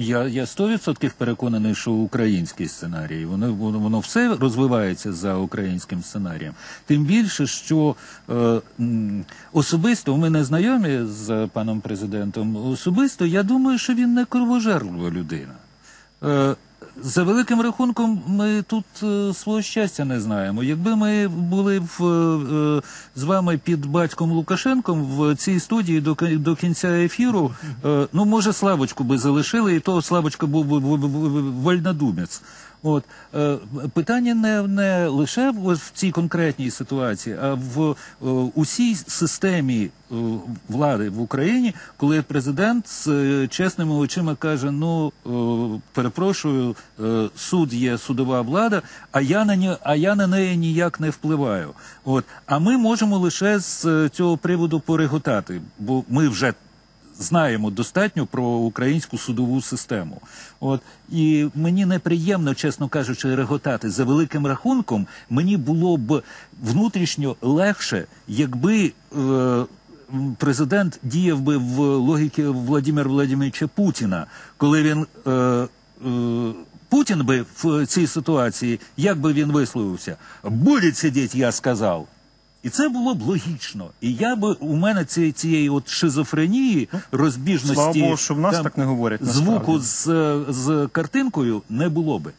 Я, я 100% переконаний, що український сценарій, воно, воно, все розвивається за українським сценарієм. Тим більше, що е, особисто ми не знайомі з паном президентом. Особисто я думаю, що він не кровожерлива людина. Е, за великим рахунком, ми тут е, свого щастя не знаємо. Якби ми були в, е, з вами під батьком Лукашенком в цій студії до, кінця ефіру, е, ну може Славочку би залишили, і то Славочка був би вольнодумець. От е, питання не, лише в, цій конкретній ситуації, а в е, усій системі е, влади в Україні, коли президент з е, чесними очима каже: ну е, перепрошую, е, суд є судова влада, а я на ні, а я на неї ніяк не впливаю. От а ми можемо лише з е, цього приводу пореготати, бо ми вже знаємо достатньо про українську судову систему. От і мені неприємно, чесно кажучи, реготати за великим рахунком. Мені було б внутрішньо легше, якби. Е, Президент діяв би в логіки Владимира Владимировича Путіна, коли він е, е, Путін би в цій ситуації, як би він висловився, буде сидіти, я сказав. І це було б логічно. І я би у мене ці, цієї от шизофренії, розбіжності Слава Богу, що в нас там, так не говорять, звуку з, з картинкою не було би.